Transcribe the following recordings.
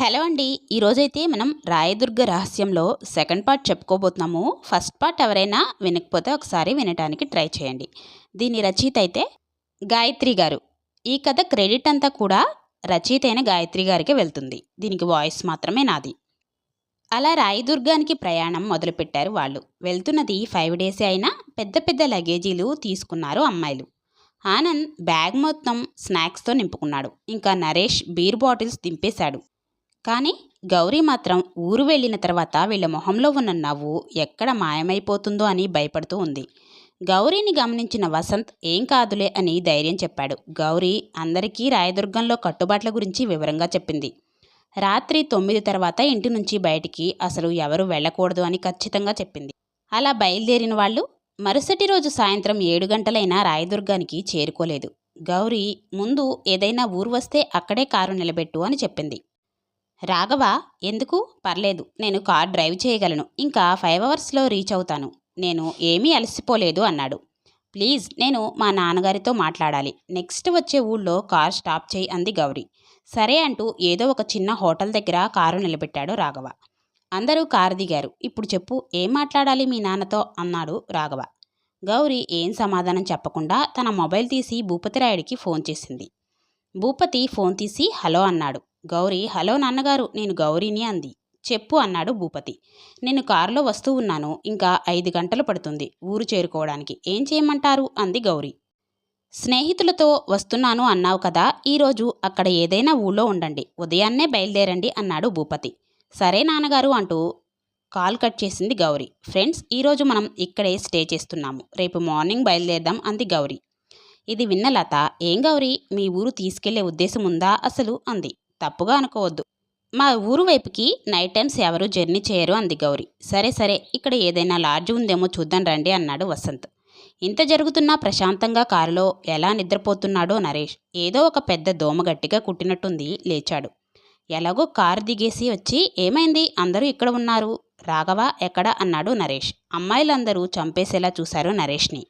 Hello అండి. ఈరోజైతే మనం రాయదుర్గ రహస్యంలో సెకండ్ పార్ట్ చెప్పుకోబోతున్నాము. ఫస్ట్ పార్ట్ ఎవరైనా వినకపోతే ఒకసారి వినడానికి ట్రై చేయండి. దీని రచయిత అయితే గాయత్రి గారు. ఈ కథ క్రెడిట్ అంతా కూడా రచయిత అయిన గాయత్రి గారికి వెళ్తుంది. దీనికి వాయిస్ మాత్రమే నాది. అలా రాయదుర్గానికి ప్రయాణం మొదలుపెట్టారు వాళ్ళు. వెళ్తున్నది ఫైవ్ డేసే అయినా పెద్ద పెద్ద లగేజీలు తీసుకున్నారు అమ్మాయిలు. ఆనంద్ బ్యాగ్ మొత్తం స్నాక్స్తో నింపుకున్నాడు. ఇంకా నరేష్ బీర్ బాటిల్స్ దింపేశాడు. కానీ గౌరీ మాత్రం ఊరు వెళ్ళిన తర్వాత వీళ్ళ మొహంలో ఉన్న నవ్వు ఎక్కడ మాయమైపోతుందో అని భయపడుతూ ఉంది. గౌరీని గమనించిన వసంత్ ఏం కాదులే అని ధైర్యం చెప్పాడు. గౌరీ అందరికీ రాయదుర్గంలో కట్టుబాట్ల గురించి వివరంగా చెప్పింది. రాత్రి తొమ్మిది తర్వాత ఇంటి నుంచి బయటికి అసలు ఎవరు వెళ్ళకూడదు అని ఖచ్చితంగా చెప్పింది. అలా బయలుదేరిన వాళ్ళు మరుసటి రోజు సాయంత్రం ఏడు గంటలైనా రాయదుర్గానికి చేరుకోలేదు. గౌరీ ముందు ఏదైనా ఊరు వస్తే అక్కడే కారు నిలబెట్టు అని చెప్పింది. రాఘవ ఎందుకు? పర్లేదు నేను కార్ డ్రైవ్ చేయగలను. ఇంకా ఫైవ్ అవర్స్లో రీచ్ అవుతాను. నేను ఏమీ అలసిపోలేదు అన్నాడు. ప్లీజ్ నేను మా నాన్నగారితో మాట్లాడాలి. నెక్స్ట్ వచ్చే ఊళ్ళో కార్ స్టాప్ చేయి అంది గౌరీ. సరే అంటూ ఏదో ఒక చిన్న హోటల్ దగ్గర కారు నిలబెట్టాడు రాఘవ. అందరూ కారు దిగారు. ఇప్పుడు చెప్పు ఏం మాట్లాడాలి మీ నాన్నతో? అన్నాడు రాఘవ. గౌరీ ఏం సమాధానం చెప్పకుండా తన మొబైల్ తీసి భూపతిరాయుడికి ఫోన్ చేసింది. భూపతి ఫోన్ తీసి హలో అన్నాడు. గౌరీ హలో నాన్నగారు నేను గౌరీని అంది. చెప్పు అన్నాడు భూపతి. నేను కారులో వస్తూ ఉన్నాను. ఇంకా ఐదు గంటలు పడుతుంది. ఊరు చేరుకోవడానికి. ఏం చేయమంటారు? అంది గౌరీ. స్నేహితులతో వస్తున్నాను అన్నావు కదా ఈరోజు అక్కడ ఏదైనా ఊళ్ళో ఉండండి. ఉదయాన్నే బయలుదేరండి అన్నాడు భూపతి. సరే నాన్నగారు అంటూ కాల్ కట్ చేసింది గౌరీ. ఫ్రెండ్స్ ఈరోజు మనం ఇక్కడే స్టే చేస్తున్నాము. రేపు మార్నింగ్ బయలుదేరదాం అంది గౌరీ. ఇది విన్న లత ఏం గౌరీ? మీ ఊరు తీసుకెళ్ళే ఉద్దేశం ఉందా? అసలు అంది. తప్పుగా అనుకోవద్దు. మా ఊరు వైపుకి నైట్ టైమ్స్ ఎవరు జర్నీ చేయరు అంది గౌరీ. సరే సరే ఇక్కడ ఏదైనా లాడ్జ్ ఉందేమో చూద్దాం రండి అన్నాడు వసంత్. ఇంత జరుగుతున్నా ప్రశాంతంగా కారులో ఎలా నిద్రపోతున్నాడో నరేష్. ఏదో ఒక పెద్ద దోమ గట్టిగా కుట్టినట్టుంది లేచాడు. ఎలాగో కారు దిగేసి వచ్చి ఏమైంది? అందరూ ఇక్కడ ఉన్నారు. రాఘవ ఎక్కడ? అన్నాడు నరేష్. అమ్మాయిలందరూ చంపేసేలా చూశారు నరేష్ని.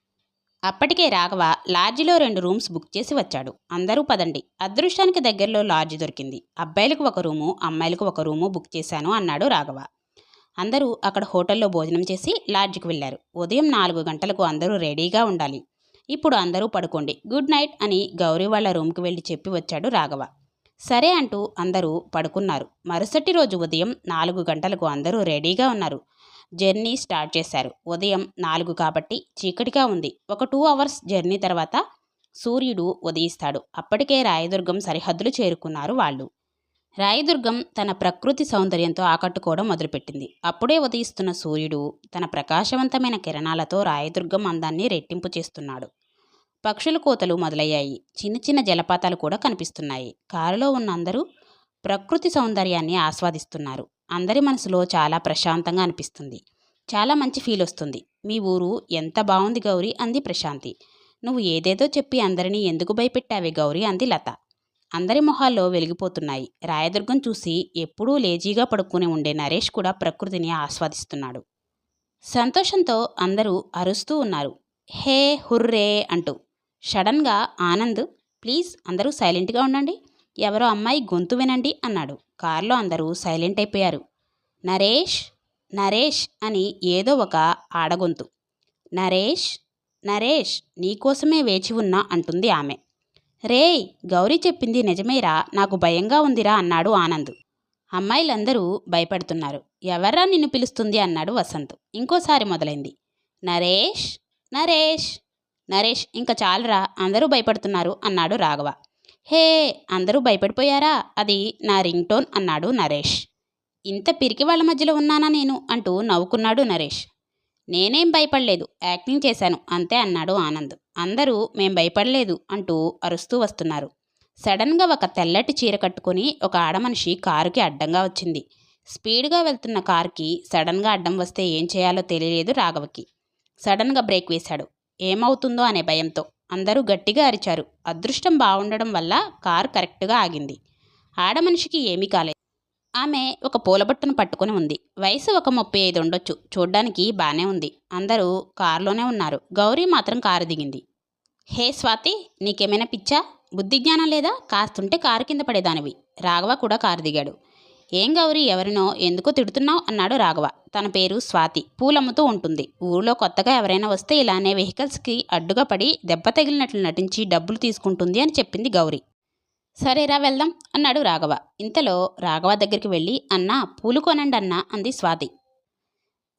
అప్పటికే రాఘవ లాడ్జిలో రెండు రూమ్స్ బుక్ చేసి వచ్చాడు. అందరూ పదండి. అదృష్టానికి దగ్గరలో లాడ్జ్ దొరికింది. అబ్బాయిలకు ఒక రూము అమ్మాయిలకు ఒక రూము బుక్ చేశాను అన్నాడు రాఘవ. అందరూ అక్కడ హోటల్లో భోజనం చేసి లాడ్జికి వెళ్ళారు. ఉదయం నాలుగు గంటలకు అందరూ రెడీగా ఉండాలి. ఇప్పుడు అందరూ పడుకోండి. గుడ్ నైట్ అని గౌరీ వాళ్ళ రూమ్కి వెళ్ళి చెప్పి వచ్చాడు రాఘవ. సరే అంటూ అందరూ పడుకున్నారు. మరుసటి రోజు ఉదయం నాలుగు గంటలకు అందరూ రెడీగా ఉన్నారు. జర్నీ స్టార్ట్ చేశారు. ఉదయం నాలుగు కాబట్టి చీకటిగా ఉంది. ఒక టూ అవర్స్ జర్నీ తర్వాత సూర్యుడు ఉదయిస్తాడు. అప్పటికే రాయదుర్గం సరిహద్దులు చేరుకున్నారు వాళ్ళు. రాయదుర్గం తన ప్రకృతి సౌందర్యంతో ఆకట్టుకోవడం మొదలుపెట్టింది. అప్పుడే ఉదయిస్తున్న సూర్యుడు తన ప్రకాశవంతమైన కిరణాలతో రాయదుర్గం అందాన్ని రెట్టింపు చేస్తున్నాడు. పక్షుల కోతలు మొదలయ్యాయి. చిన్న చిన్న జలపాతాలు కూడా కనిపిస్తున్నాయి. కారులో ఉన్న అందరూ ప్రకృతి సౌందర్యాన్ని ఆస్వాదిస్తున్నారు. అందరి మనసులో చాలా ప్రశాంతంగా అనిపిస్తుంది. చాలా మంచి ఫీల్ వస్తుంది. మీ ఊరు ఎంత బాగుంది గౌరీ అంది ప్రశాంతి. నువ్వు ఏదేదో చెప్పి అందరినీ ఎందుకు భయపెట్టావే గౌరీ అంది లత. అందరి మొహాల్లో వెలిగిపోతున్నాయి. రాయదుర్గం చూసి ఎప్పుడూ లేజీగా పడుకుని ఉండే నరేష్ కూడా ప్రకృతిని ఆస్వాదిస్తున్నాడు. సంతోషంతో అందరూ అరుస్తూ ఉన్నారు. హే హుర్రే అంటూ. సడన్గా ఆనంద్ ప్లీజ్ అందరూ సైలెంట్గా ఉండండి. ఎవరో అమ్మాయి గొంతు వినండి అన్నాడు. కారులో అందరూ సైలెంట్ అయిపోయారు. నరేష్ నరేష్ అని ఏదో ఒక ఆడగొంతు. నరేష్ నరేష్ నీకోసమే వేచి ఉన్నా అంటుంది ఆమె. రేయ్ గౌరీ చెప్పింది నిజమేరా నాకు భయంగా ఉందిరా అన్నాడు ఆనంద్. అమ్మాయిలందరూ భయపడుతున్నారు. ఎవర్రా నిన్ను పిలుస్తుంది అన్నాడు వసంత్. ఇంకోసారి మొదలైంది. నరేష్ నరేష్ నరేష్ ఇంకా చాలరా అందరూ భయపడుతున్నారు అన్నాడు రాఘవ. హే అందరూ భయపడిపోయారా? అది నా రింగ్ టోన్ అన్నాడు నరేష్. ఇంత పిరికి వాళ్ళ మధ్యలో ఉన్నానా నేను? అంటూ నవ్వుకున్నాడు నరేష్. నేనేం భయపడలేదు. యాక్టింగ్ చేశాను. అంతే అన్నాడు ఆనంద్. అందరూ మేం భయపడలేదు అంటూ అరుస్తూ వస్తున్నారు. సడన్గా ఒక తెల్లటి చీర కట్టుకొని ఒక ఆడమనిషి కారుకి అడ్డంగా వచ్చింది. స్పీడ్గా వెళ్తున్న కారుకి సడన్గా అడ్డం వస్తే ఏం చేయాలో తెలియలేదు రాఘవకి. సడన్గా బ్రేక్ వేశాడు. ఏమవుతుందో అనే భయంతో. అందరూ గట్టిగా అరిచారు. అదృష్టం బాగుండడం వల్ల కారు కరెక్ట్గా ఆగింది. ఆడమనిషికి ఏమీ కాలేదు. ఆమె ఒక పూలబట్టను పట్టుకుని ఉంది. వయసు ఒక ముప్పై ఐదు ఉండొచ్చు. చూడ్డానికి బాగానే ఉంది. అందరూ కారులోనే ఉన్నారు. గౌరీ మాత్రం కారు దిగింది. హే స్వాతి నీకేమైనా పిచ్చా? బుద్ధి జ్ఞానం లేదా? కాస్తుంటే కారు కింద పడేదానివి. రాఘవ కూడా కారు దిగాడు. ఏం గౌరీ ఎవరినో ఎందుకో తిడుతున్నావు? అన్నాడు రాఘవ. తన పేరు స్వాతి. పూలమ్ముతూ ఉంటుంది. ఊరిలో కొత్తగా ఎవరైనా వస్తే ఇలానే వెహికల్స్కి అడ్డుగా పడి దెబ్బ తగిలినట్లు నటించి డబ్బులు తీసుకుంటుంది అని చెప్పింది గౌరీ. సరేరా వెళ్దాం అన్నాడు రాఘవ. ఇంతలో రాఘవ దగ్గరికి వెళ్ళి అన్నా పూలు కొనండి అన్నా అంది స్వాతి.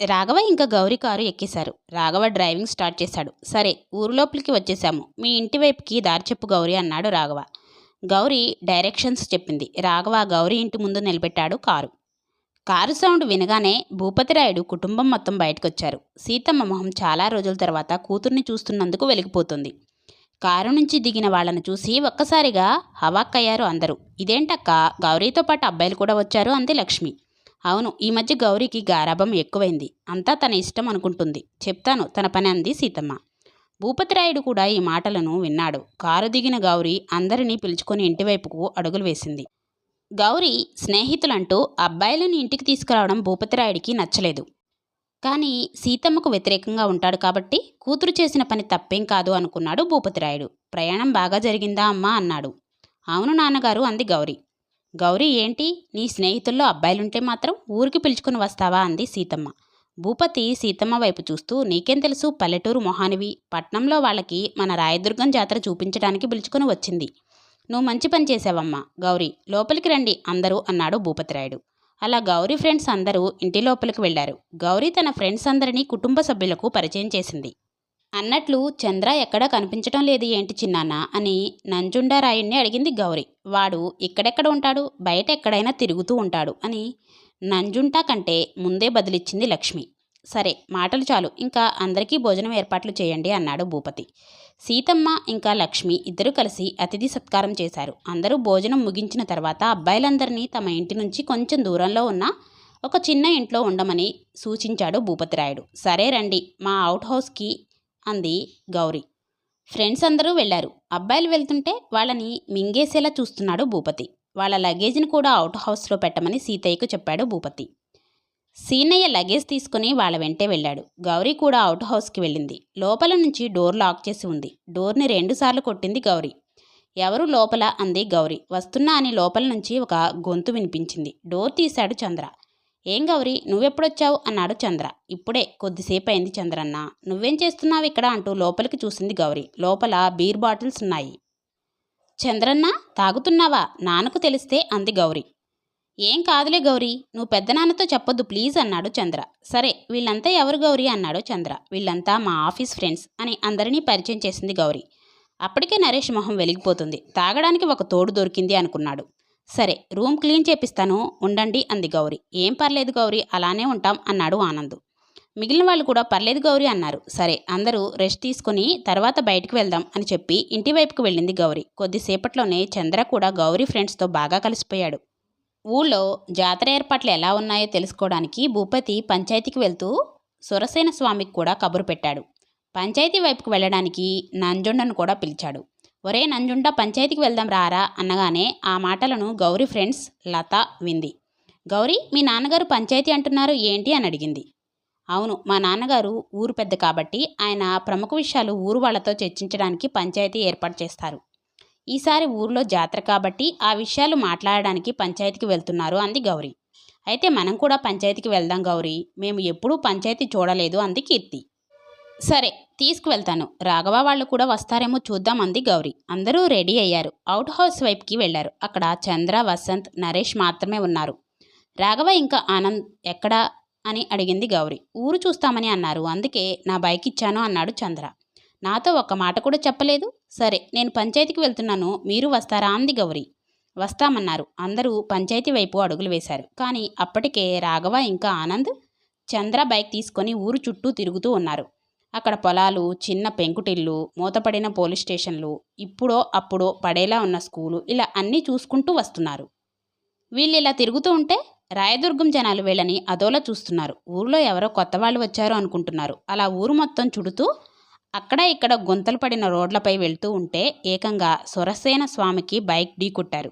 రాఘవ ఇంకా గౌరీ కారు ఎక్కేశారు. రాఘవ డ్రైవింగ్ స్టార్ట్ చేశాడు. సరే ఊరు లోపలికి వచ్చేసాము మీ ఇంటి వైపుకి దారి చెప్పు గౌరీ అన్నాడు రాఘవ. గౌరీ డైరెక్షన్స్ చెప్పింది. రాఘవ గౌరీ ఇంటి ముందు నిలబెట్టాడు కారు. కారు సౌండ్ వినగానే భూపతిరాయుడు కుటుంబం మొత్తం బయటకొచ్చారు. సీతమ్మ మొహం చాలా రోజుల తర్వాత కూతుర్ని చూస్తున్నందుకు వెలిగిపోతుంది. కారు నుంచి దిగిన వాళ్ళను చూసి ఒక్కసారిగా హవాక్కయ్యారు అందరూ. ఇదేంటక్క గౌరీతో పాటు అబ్బాయిలు కూడా వచ్చారు? అంది లక్ష్మి. అవును ఈ మధ్య గౌరీకి గారాభం ఎక్కువైంది. అంతా తన ఇష్టం అనుకుంటుంది. చెప్తాను తన పని అంది సీతమ్మ. భూపతిరాయుడు కూడా ఈ మాటలను విన్నాడు. కారు దిగిన గౌరీ అందరినీ పిలుచుకొని ఇంటివైపుకు అడుగులు వేసింది. గౌరీ స్నేహితులంటూ అబ్బాయిలను ఇంటికి తీసుకురావడం భూపతిరాయుడికి నచ్చలేదు. కానీ సీతమ్మకు వ్యతిరేకంగా ఉంటాడు కాబట్టి కూతురు చేసిన పని తప్పేం కాదు అనుకున్నాడు భూపతిరాయుడు. ప్రయాణం బాగా జరిగిందా అమ్మా అన్నాడు. అవును నాన్నగారు అంది గౌరీ. గౌరీ ఏంటి? నీ స్నేహితుల్లో అబ్బాయిలుంటే మాత్రం ఊరికి పిలుచుకుని వస్తావా అంది సీతమ్మ. భూపతి సీతమ్మ వైపు చూస్తూ నీకేం తెలుసు పల్లెటూరు మొహానివి. పట్నంలో వాళ్ళకి మన రాయదుర్గం జాతర చూపించడానికి పిలుచుకుని వచ్చింది. నువ్వు మంచి పని చేసావమ్మా. గౌరీ లోపలికి రండి. అందరూ అన్నాడు భూపతిరాయుడు. అలా గౌరీ ఫ్రెండ్స్ అందరూ ఇంటి లోపలికి వెళ్ళారు గౌరీ తన ఫ్రెండ్స్ అందరినీ కుటుంబ సభ్యులకు పరిచయం చేసింది. అన్నట్లు చంద్ర ఎక్కడా కనిపించడం లేదు ఏంటి చిన్నాన్న అని నంజుండారాయుణ్ణి అడిగింది గౌరీ. వాడు ఇక్కడెక్కడ ఉంటాడు? బయట ఎక్కడైనా తిరుగుతూ ఉంటాడు అని నంజుంటా కంటే ముందే బదిలిచ్చింది లక్ష్మి. సరే మాటలు చాలు. ఇంకా అందరికీ భోజనం ఏర్పాట్లు చేయండి అన్నాడు భూపతి. సీతమ్మ ఇంకా లక్ష్మి ఇద్దరూ కలిసి అతిథి సత్కారం చేశారు. అందరూ భోజనం ముగించిన తర్వాత అబ్బాయిలందరినీ తమ ఇంటి నుంచి కొంచెం దూరంలో ఉన్న ఒక చిన్న ఇంట్లో ఉండమని సూచించాడు భూపతిరాయుడు. సరే రండి మా అవుట్ హౌస్కి అంది గౌరీ. ఫ్రెండ్స్ అందరూ వెళ్ళారు. అబ్బాయిలు వెళ్తుంటే వాళ్ళని మింగేసేలా చూస్తున్నాడు భూపతి. వాళ్ళ లగేజ్ని కూడా అవుట్ హౌస్లో పెట్టమని సీతయ్యకు చెప్పాడు భూపతి. సీనయ్య లగేజ్ తీసుకుని వాళ్ళ వెంటే వెళ్ళాడు. గౌరీ కూడా అవుట్ హౌస్కి వెళ్ళింది. లోపల నుంచి డోర్ లాక్ చేసి ఉంది. డోర్ని రెండుసార్లు కొట్టింది గౌరీ. ఎవరు లోపల? అంది గౌరీ. వస్తున్నా అని లోపల నుంచి ఒక గొంతు వినిపించింది. డోర్ తీశాడు చంద్ర. ఏం గౌరీ? నువ్వెప్పుడొచ్చావు? అన్నాడు చంద్ర. ఇప్పుడే. కొద్దిసేపు అయింది చంద్రన్న. నువ్వేం చేస్తున్నావు ఇక్కడ అంటూ లోపలికి చూసింది గౌరీ. లోపల బీర్ బాటిల్స్ ఉన్నాయి. చంద్రన్న తాగుతున్నావా? నాన్నకు తెలిస్తే అంది గౌరీ. ఏం కాదులే గౌరీ నువ్వు పెద్దనాన్నతో చెప్పొద్దు ప్లీజ్ అన్నాడు చంద్ర. సరే వీళ్ళంతా ఎవరు గౌరీ? అన్నాడు చంద్ర. వీళ్ళంతా మా ఆఫీస్ ఫ్రెండ్స్ అని అందరినీ పరిచయం చేసింది గౌరీ. అప్పటికే నరేష్ మొహం వెలిగిపోతుంది. తాగడానికి ఒక తోడు దొరికింది అనుకున్నాడు. సరే రూమ్ క్లీన్ చేపిస్తాను ఉండండి అంది గౌరీ. ఏం పర్లేదు గౌరీ అలానే ఉంటాం అన్నాడు ఆనంద్. మిగిలిన వాళ్ళు కూడా పర్లేదు గౌరీ అన్నారు. సరే అందరూ రెస్ట్ తీసుకుని తర్వాత బయటికి వెళ్దాం అని చెప్పి ఇంటి వైపుకు వెళ్ళింది గౌరీ. కొద్దిసేపట్లోనే చంద్ర కూడా గౌరీ ఫ్రెండ్స్తో బాగా కలిసిపోయాడు. ఊళ్ళో జాతర ఏర్పాట్లు ఎలా ఉన్నాయో తెలుసుకోవడానికి భూపతి పంచాయతీకి వెళ్తూ సురసేన స్వామికి కూడా కబురు పెట్టాడు. పంచాయతీ వైపుకు వెళ్ళడానికి నంజుండను కూడా పిలిచాడు. ఒరే నంజుండ పంచాయతీకి వెళ్దాం రారా అనగానే ఆ మాటలను గౌరీ ఫ్రెండ్స్ లత వింది. గౌరీ మీ నాన్నగారు పంచాయతీ అంటున్నారు ఏంటి అని అడిగింది. అవును మా నాన్నగారు ఊరు పెద్ద కాబట్టి ఆయన ప్రముఖ విషయాలు ఊరు వాళ్ళతో చర్చించడానికి పంచాయతీ ఏర్పాటు చేస్తారు. ఈసారి ఊర్లో జాతర కాబట్టి ఆ విషయాలు మాట్లాడడానికి పంచాయతీకి వెళ్తున్నారు అంది గౌరీ. అయితే మనం కూడా పంచాయతీకి వెళ్దాం గౌరీ మేము ఎప్పుడూ పంచాయతీ చూడలేదు అంది కీర్తి. సరే తీసుకువెళ్తాను. రాఘవ వాళ్ళు కూడా వస్తారేమో చూద్దాం అంది గౌరీ. అందరూ రెడీ అయ్యారు. అవుట్ హౌస్ వైపుకి వెళ్ళారు అక్కడ చంద్ర వసంత్ నరేష్ మాత్రమే ఉన్నారు. రాఘవ ఇంకా ఆనంద్ ఎక్కడా అని అడిగింది గౌరీ. ఊరు చూస్తామని అన్నారు. అందుకే నా బైక్ ఇచ్చాను అన్నాడు చంద్ర. నాతో ఒక్క మాట కూడా చెప్పలేదు. సరే నేను పంచాయతీకి వెళ్తున్నాను. మీరు వస్తారా? అంది గౌరీ. వస్తామన్నారు. అందరూ పంచాయతీ వైపు అడుగులు వేశారు. కానీ అప్పటికే రాఘవ ఇంకా ఆనంద్ చంద్ర బైక్ తీసుకొని ఊరు చుట్టూ తిరుగుతూ ఉన్నారు. అక్కడ పొలాలు చిన్న పెంకుటిల్లు మూతపడిన పోలీస్ స్టేషన్లు ఇప్పుడో అప్పుడో పడేలా ఉన్న స్కూలు ఇలా అన్నీ చూసుకుంటూ వస్తున్నారు. వీళ్ళు ఇలా తిరుగుతూ ఉంటే రాయదుర్గం జనాలు వీళ్ళని అదోలా చూస్తున్నారు. ఊర్లో ఎవరో కొత్త వాళ్ళు వచ్చారో అనుకుంటున్నారు. అలా ఊరు మొత్తం చుడుతూ అక్కడ ఇక్కడ గుంతలు పడిన రోడ్లపై వెళ్తూ ఉంటే ఏకంగా సురసేన స్వామికి బైక్ ఢీకొట్టారు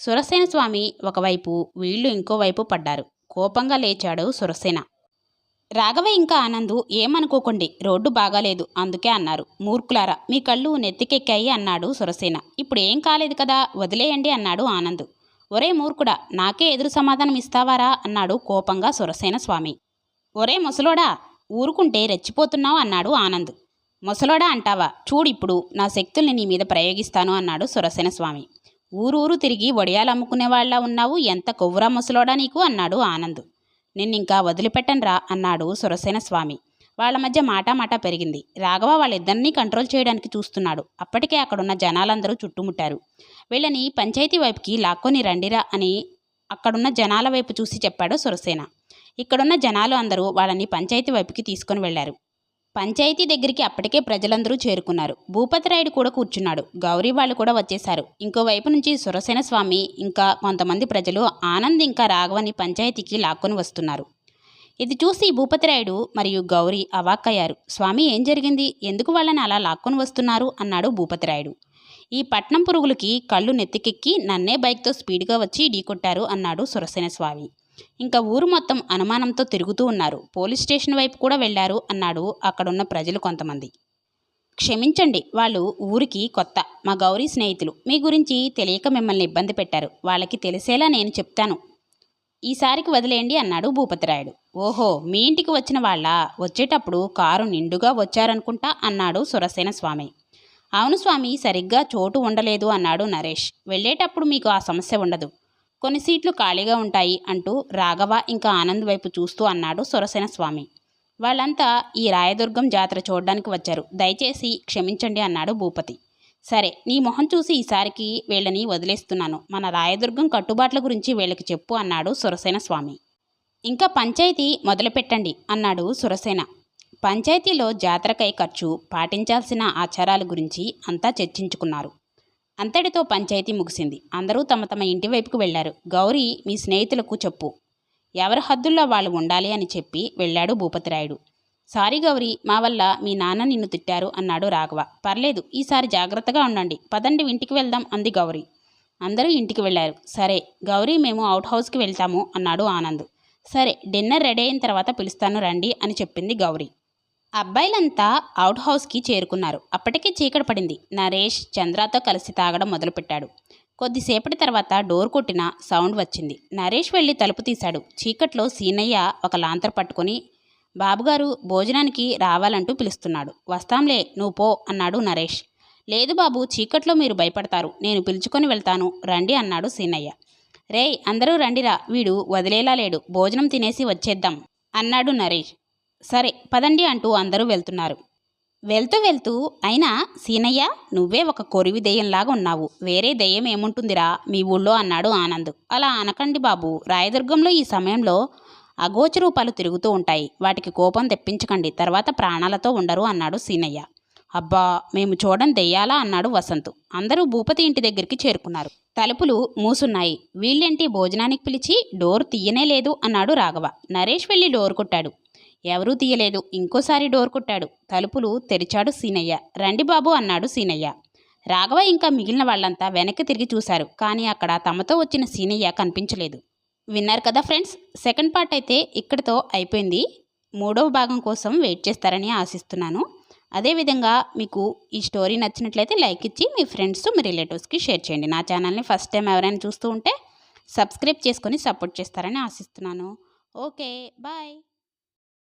సురసేన స్వామి ఒకవైపు వీళ్ళు ఇంకోవైపు పడ్డారు. కోపంగా లేచాడు సురసేన. రాఘవ ఇంకా ఆనందు ఏమనుకోకండి రోడ్డు బాగాలేదు అందుకే అన్నారు. మూర్ఖులారా మీ కళ్ళు నెత్తికెక్కాయి అన్నాడు సురసేన. ఇప్పుడు ఏం కాలేదు కదా వదిలేయండి అన్నాడు ఆనంద్. ఒరే మూర్ఖుడా నాకే ఎదురు సమాధానం ఇస్తావారా? అన్నాడు కోపంగా సురసేన స్వామి. ఒరే ముసలోడా ఊరుకుంటే రెచ్చిపోతున్నావు అన్నాడు ఆనంద్. ముసలోడా అంటావా చూడిప్పుడు నా శక్తుల్ని నీ మీద ప్రయోగిస్తాను అన్నాడు సురసేన స్వామి. ఊరూరు తిరిగి వడియాలు అమ్ముకునేవాళ్ళా ఉన్నావు ఎంత కొవ్వురా ముసలోడా నీకు? అన్నాడు ఆనంద్. నిన్నింకా వదిలిపెట్టనురా అన్నాడు సురసేన స్వామి. వాళ్ళ మధ్య మాటామాట పెరిగింది. రాఘవ వాళ్ళిద్దరినీ కంట్రోల్ చేయడానికి చూస్తున్నాడు. అప్పటికే అక్కడున్న జనాలందరూ చుట్టుముట్టారు. వీళ్ళని పంచాయతీ వైపుకి లాక్కొని రండిరా అని అక్కడున్న జనాల వైపు చూసి చెప్పాడు సురసేన. ఇక్కడున్న జనాలు అందరూ వాళ్ళని పంచాయతీ వైపుకి తీసుకొని వెళ్ళారు పంచాయతీ దగ్గరికి అప్పటికే ప్రజలందరూ చేరుకున్నారు. భూపతిరాయుడు కూడా కూర్చున్నాడు. గౌరీ వాళ్ళు కూడా వచ్చేశారు. ఇంకోవైపు నుంచి సురసేన స్వామి ఇంకా కొంతమంది ప్రజలు ఆనంద్ ఇంకా రాఘవని పంచాయతీకి లాక్కొని వస్తున్నారు. ఇది చూసి భూపతిరాయుడు మరియు గౌరీ అవాక్కయ్యారు. స్వామి ఏం జరిగింది? ఎందుకు వాళ్ళని అలా లాక్కొని వస్తున్నారు? అన్నాడు భూపతిరాయుడు. ఈ పట్నం పురుగులకి కళ్ళు నెత్తికెక్కి నన్నే బైక్తో స్పీడ్గా వచ్చి ఢీకొట్టారు అన్నాడు సురసేన స్వామి. ఇంకా ఊరు మొత్తం అనుమానంతో తిరుగుతూ ఉన్నారు. పోలీస్ స్టేషన్ వైపు కూడా వెళ్ళారు అన్నాడు అక్కడున్న ప్రజలు కొంతమంది. క్షమించండి వాళ్ళు ఊరికి కొత్త మా గౌరీ స్నేహితులు. మీ గురించి తెలియక మిమ్మల్ని ఇబ్బంది పెట్టారు. వాళ్ళకి తెలిసేలా నేను చెప్తాను. ఈసారికి వదిలేయండి అన్నాడు భూపతిరాయుడు. ఓహో మీ ఇంటికి వచ్చిన వాళ్ళ వచ్చేటప్పుడు కారు నిండుగా వచ్చారనుకుంటా? అన్నాడు సురసేన స్వామి. అవును స్వామి సరిగ్గా చోటు ఉండలేదు అన్నాడు నరేష్. వెళ్ళేటప్పుడు మీకు ఆ సమస్య ఉండదు. కొన్ని సీట్లు ఖాళీగా ఉంటాయి అంటూ రాఘవ ఇంకా ఆనంద్ వైపు చూస్తూ అన్నాడు సురసేన స్వామి. వాళ్ళంతా ఈ రాయదుర్గం జాతర చూడడానికి వచ్చారు. దయచేసి క్షమించండి అన్నాడు భూపతి. సరే నీ మొహం చూసి ఈసారికి వీళ్ళని వదిలేస్తున్నాను. మన రాయదుర్గం కట్టుబాట్ల గురించి వీళ్ళకి చెప్పు అన్నాడు సురసేన స్వామి. ఇంకా పంచాయతీ మొదలుపెట్టండి అన్నాడు సురసేన. పంచాయతీలో జాతరకై ఖర్చు పాటించాల్సిన ఆచారాల గురించి అంతా చర్చించుకున్నారు. అంతటితో పంచాయతీ ముగిసింది. అందరూ తమ తమ ఇంటి వైపుకు వెళ్ళారు. గౌరీ మీ స్నేహితులకు చెప్పు. ఎవరి హద్దుల్లో వాళ్ళు ఉండాలి అని చెప్పి వెళ్ళాడు భూపతిరాయుడు. సారీ గౌరీ మా వల్ల మీ నాన్న నిన్ను తిట్టారు అన్నాడు రాఘవ. పర్లేదు ఈసారి జాగ్రత్తగా ఉండండి. పదండి ఇంటికి వెళ్దాం అంది గౌరీ. అందరూ ఇంటికి వెళ్ళారు సరే గౌరీ మేము అవుట్ హౌస్కి వెళ్తాము అన్నాడు ఆనంద్. సరే డిన్నర్ రెడీ అయిన తర్వాత పిలుస్తాను రండి అని చెప్పింది గౌరీ. అబ్బాయిలంతా అవుట్ హౌస్కి చేరుకున్నారు. అప్పటికే చీకటి పడింది. నరేష్ చంద్రతో కలిసి తాగడం మొదలుపెట్టాడు. కొద్దిసేపటి తర్వాత డోర్ కొట్టిన సౌండ్ వచ్చింది. నరేష్ వెళ్ళి తలుపు తీశాడు. చీకట్లో సీనయ్య ఒక లాంతర్ పట్టుకొని బాబుగారు భోజనానికి రావాలంటూ పిలుస్తున్నాడు. వస్తాంలే నువ్వు పో అన్నాడు నరేష్. లేదు బాబు చీకట్లో మీరు భయపడతారు. నేను పిలుచుకొని వెళ్తాను. రండి అన్నాడు సీనయ్య. రేయ్ అందరూ రండిరా. వీడు వదిలేలా లేడు. భోజనం తినేసి వచ్చేద్దాం అన్నాడు నరేష్. సరే పదండి అంటూ అందరూ వెళ్తున్నారు. వెళ్తూ వెళ్తూ అయినా సీనయ్య నువ్వే ఒక కొరివి దెయ్యంలాగా ఉన్నావు. వేరే దెయ్యం ఏముంటుందిరా? మీ ఊళ్ళో అన్నాడు ఆనంద్. అలా అనకండి బాబు. రాయదుర్గంలో ఈ సమయంలో అగోచరూపాలు తిరుగుతూ ఉంటాయి. వాటికి కోపం తెప్పించకండి. తర్వాత ప్రాణాలతో ఉండరు అన్నాడు సీనయ్య. అబ్బా మేము చూడం దెయ్యాలా అన్నాడు వసంత్. అందరూ భూపతి ఇంటి దగ్గరికి చేరుకున్నారు. తలుపులు మూసున్నాయి. వీళ్ళేంటి భోజనానికి పిలిచి డోర్ తీయనే లేదు అన్నాడు రాఘవ. నరేష్ వెళ్ళి డోర్ కొట్టాడు. ఎవరూ తీయలేదు. ఇంకోసారి డోర్ కొట్టాడు. తలుపులు తెరిచాడు సీనయ్య. రండి బాబు అన్నాడు సీనయ్య. రాఘవ ఇంకా మిగిలిన వాళ్ళంతా వెనక్కి తిరిగి చూశారు. కానీ అక్కడ తమతో వచ్చిన సీనయ్య కనిపించలేదు. విన్నారు కదా ఫ్రెండ్స్? సెకండ్ పార్ట్ అయితే ఇక్కడితో అయిపోయింది. మూడవ భాగం కోసం వెయిట్ చేస్తారని ఆశిస్తున్నాను. అదేవిధంగా మీకు ఈ స్టోరీ నచ్చినట్లయితే లైక్ ఇచ్చి మీ ఫ్రెండ్స్ మీ రిలేటివ్స్కి షేర్ చేయండి. నా ఛానల్ని ఫస్ట్ టైం ఎవరైనా చూస్తూ ఉంటే సబ్స్క్రైబ్ చేసుకొని సపోర్ట్ చేస్తారని ఆశిస్తున్నాను. Okay bye.